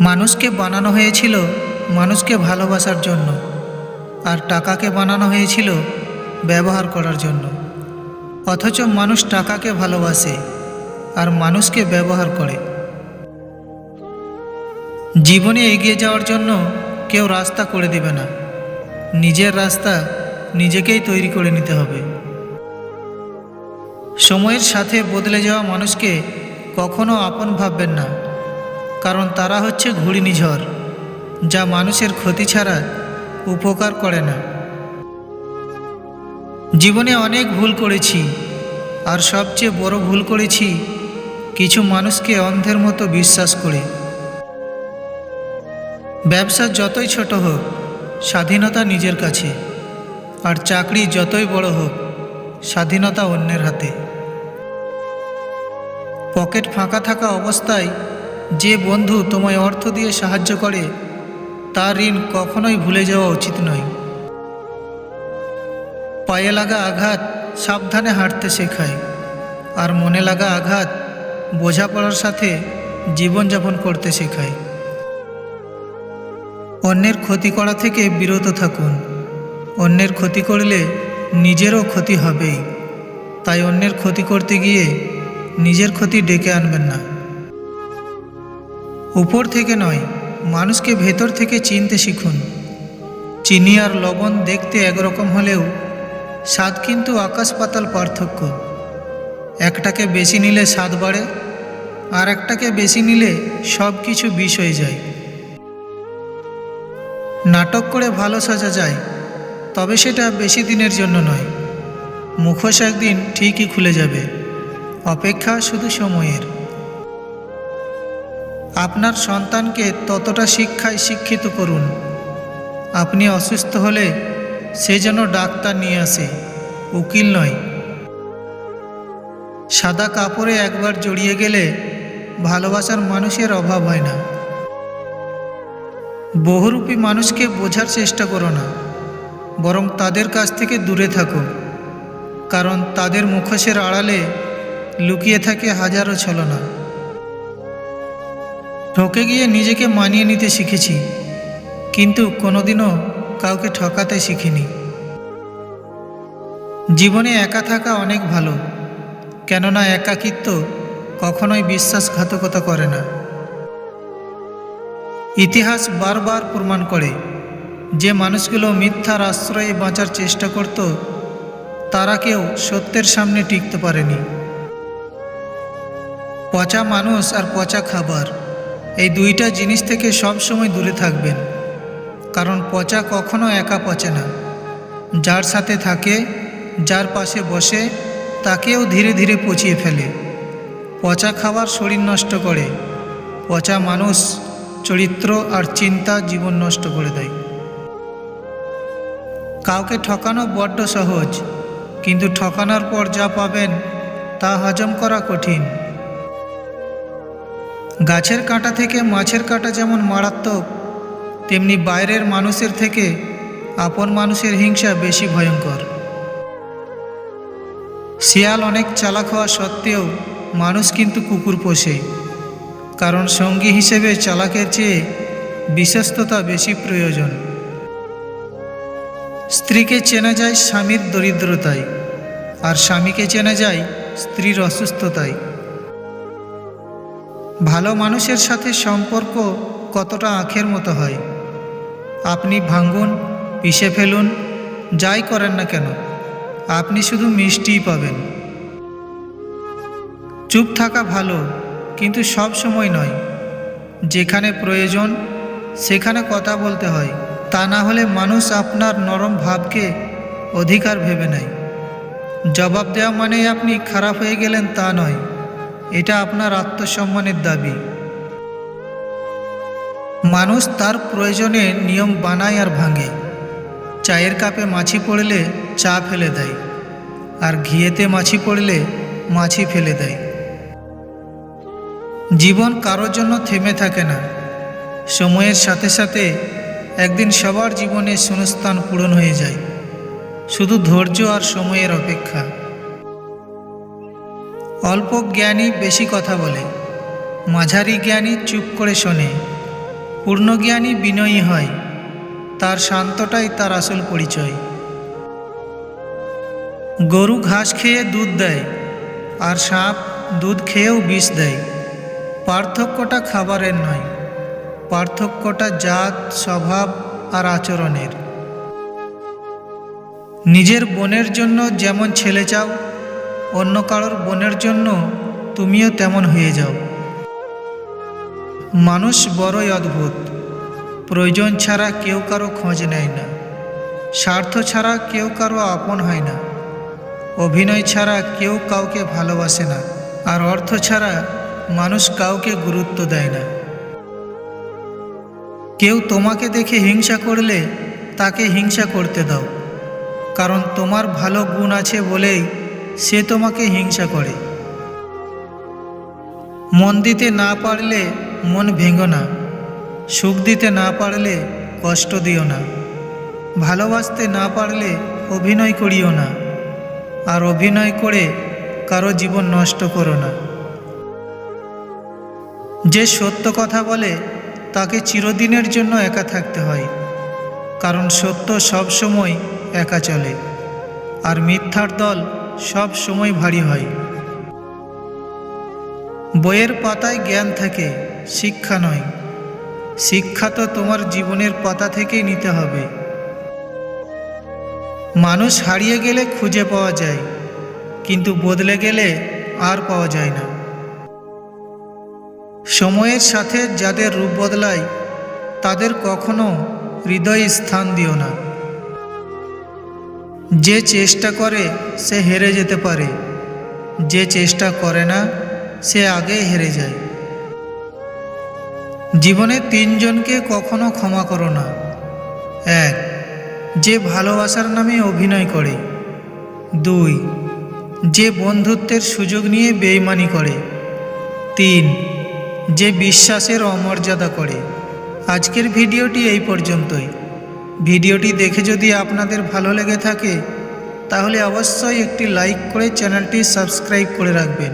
মানুষকে বানানো হয়েছিল মানুষকে ভালোবাসার জন্য আর টাকাকে বানানো হয়েছিল ব্যবহার করার জন্য। অথচ মানুষ টাকাকে ভালোবাসে আর মানুষকে ব্যবহার করে। জীবনে এগিয়ে যাওয়ার জন্য কেউ রাস্তা করে দেবে না। নিজের রাস্তা নিজেকেই তৈরি করে নিতে হবে। সময়ের সাথে বদলে যাওয়া মানুষকে কখনো আপন ভাববেন না। কারণ তারা হচ্ছে ঘূর্ণিঝড়, যা মানুষের ক্ষতি ছাড়া উপকার করে না। জীবনে অনেক ভুল করেছি, আর সবচেয়ে বড় ভুল করেছি কিছু মানুষকে অন্ধের মতো বিশ্বাস করে। ব্যবসা যতই ছোট হোক, স্বাধীনতা নিজের কাছে, আর চাকরি যতই বড় হোক, স্বাধীনতা অন্যের হাতে। পকেট ফাঁকা থাকা অবস্থায় যে বন্ধু তোমায় অর্থ দিয়ে সাহায্য করে, তার ঋণ কখনোই ভুলে যাওয়া উচিত নয়। পায়ে লাগা আঘাত সাবধানে হাঁটতে শেখায়, আর মনে লাগা আঘাত বোঝাপড়ার সাথে জীবনযাপন করতে শেখায়। অন্যের ক্ষতি করা থেকে বিরত থাকুন। অন্যের ক্ষতি করলে নিজেরও ক্ষতি হবেই। তাই অন্যের ক্ষতি করতে গিয়ে নিজের ক্ষতি ডেকে আনবেন না। উপর থেকে নয়, মানুষকে ভেতর থেকে চিনতে শিখুন। চিনি আর লবণ দেখতে একরকম হলেও স্বাদ কিন্তু আকাশ পাতাল পার্থক্য। একটাকে বেশি নিলে স্বাদ বাড়ে, আর একটাকে বেশি নিলে সব কিছু বিষ হয়ে যায়। নাটক করে ভালো সাজা যায়, তবে সেটা বেশি দিনের জন্য নয়। মুখোশ একদিন ঠিকই খুলে যাবে, অপেক্ষা শুধু সময়ের। আপনার সন্তানকে ততটা শিক্ষায় শিক্ষিত করুন। আপনি অসুস্থ হলে সে যেন ডাক্তার নিয়ে আসে, উকিল নয়। সাদা কাপড়ে একবার জড়িয়ে গেলে ভালোবাসার মানুষের অভাব হয় না। বহুরূপী মানুষকে বোঝার চেষ্টা করো না, বরং তাদের কাছ থেকে দূরে থাকো কারণ তাদের মুখোশের আড়ালে লুকিয়ে থাকে হাজারো ছলনা। ঠকে গিয়ে নিজেকে মানিয়ে নিতে শিখেছি, কিন্তু কোনোদিনও কাউকে ঠকাতে শিখিনি। জীবনে একা থাকা অনেক ভালো, কেননা একাকিত্ব কখনোই বিশ্বাসঘাতকতা করে না। ইতিহাস বারবার প্রমাণ করে, যে মানুষগুলো মিথ্যার আশ্রয়ে বাঁচার চেষ্টা করত, তারা কেউ সত্যের সামনে টিকতে পারেনি। পচা মানুষ আর পচা খাবার। এই দুইটা জিনিস থেকে সব সময় দূরে থাকবেন, কারণ পচা কখনো একা পচে না। যার সাথে থাকে, যার পাশে বসে, তাকেও ধীরে ধীরে পচিয়ে ফেলে। পচা খাবার শরীর নষ্ট করে। পচা মানুষ চরিত্র আর চিন্তা জীবন নষ্ট করে দেয়। কাউকে ঠকানো বড্ড সহজ, কিন্তু ঠকানোর পর যা পাবেন তা হজম করা কঠিন। গাছের কাঁটা থেকে মাছের কাঁটা যেমন মারাত্মক, তেমনি বাইরের মানুষের থেকে আপন মানুষের হিংসা বেশি ভয়ঙ্কর। শিয়াল অনেক চালাক হওয়া সত্ত্বেও মানুষ কিন্তু কুকুর পোষে, কারণ সঙ্গী হিসেবে চালাকের চেয়ে বিশ্বস্ততা বেশি প্রয়োজন। স্ত্রীকে চেনা যায় স্বামীর দরিদ্রতায়, আর স্বামীকে চেনা যায় স্ত্রীর অসুস্থতায়। ভালো মানুষের সাথে সম্পর্ক কতটা আখের মতো হয়? আপনি ভাঙ্গুন পিষে ফেলুন, যাই করেন না কেন, আপনি শুধু মিষ্টিই পাবেন। চুপ থাকা ভালো, কিন্তু সব সময় নয়। যেখানে প্রয়োজন, সেখানে কথা বলতে হয়। তা না হলে মানুষ আপনার নরম ভাবকে অধিকার ভেবে নেয়। জবাব দেওয়া মানেই আপনি খারাপ হয়ে গেলেন তা নয়। এটা আপনার আত্মসম্মানের দাবি। মানুষ তার প্রয়োজনে নিয়ম বানায় আর ভাঙে। চায়ের কাপে মাছি পড়লে চা ফেলে দেয়, আর ঘিয়েতে মাছি পড়লে মাছি ফেলে দেয়। জীবন কারোর জন্য থেমে থাকে না। সময়ের সাথে সাথে একদিন সবার জীবনে শূন্যস্থান পূরণ হয়ে যায়। শুধু ধৈর্য আর সময়ের অপেক্ষা। অল্প জ্ঞানী বেশি কথা বলে। মাঝারি জ্ঞানী চুপ করে শোনে। পূর্ণজ্ঞানী বিনয়ী হয়। তার শান্তটাই তার আসল পরিচয়। গরু ঘাস খেয়ে দুধ দেয় আর সাপ দুধ খেয়েও বিষ দেয়। পার্থক্যটা খাবারের নয়। পার্থক্যটা জাত, স্বভাব আর আচরণের। নিজের বোনের জন্য যেমন ছেলে চাও অন্য কারোর বোনের জন্য তুমিও তেমন হয়ে যাও। মানুষ বড়ই অদ্ভুত। প্রয়োজন ছাড়া কেউ কারও খোঁজ নেয় না। স্বার্থ ছাড়া কেউ কারও আপন হয় না। অভিনয় ছাড়া কেউ কাউকে ভালোবাসে না। আর অর্থ ছাড়া মানুষ কাউকে গুরুত্ব দেয় না। কেউ তোমাকে দেখে হিংসা করলে তাকে হিংসা করতে দাও। কারণ তোমার ভালো গুণ আছে বলেই সে তোমাকে হিংসা করে। মন দিতে না পারলে মন ভেঙো না। সুখ দিতে না পারলে কষ্ট দিও না। ভালোবাসতে না পারলে অভিনয় করিও না। আর অভিনয় করে কারও জীবন নষ্ট করো না। যে সত্য কথা বলে, তাকে চিরদিনের জন্য একা থাকতে হয়। কারণ সত্য সবসময় একা চলে। আর মিথ্যার দল সব সময় ভারী হয়। বইয়ের পাতায় জ্ঞান থাকে, শিক্ষা নয়। শিক্ষা তো তোমার জীবনের পাতা থেকেই নিতে হবে। মানুষ হারিয়ে গেলে খুঁজে পাওয়া যায়, কিন্তু বদলে গেলে আর পাওয়া যায় না। সময়ের সাথে যাদের রূপ বদলায়, তাদের কখনো হৃদয়ে স্থান দিও না। যে চেষ্টা করে, সে হেরে যেতে পারে। যে চেষ্টা করে না, সে আগে হেরে যায়। জীবনে তিনজনকে কখনো ক্ষমা করো না। এক, যে ভালোবাসার নামে অভিনয় করে। দুই, যে বন্ধুত্বের সুযোগ নিয়ে বেইমানি করে। তিন, যে বিশ্বাসের অমর্যাদা করে। আজকের ভিডিওটি এই পর্যন্তই। ভিডিওটি দেখে যদি আপনাদের ভালো লেগে থাকে, তাহলে অবশ্যই একটি লাইক করে চ্যানেলটি সাবস্ক্রাইব করে রাখবেন।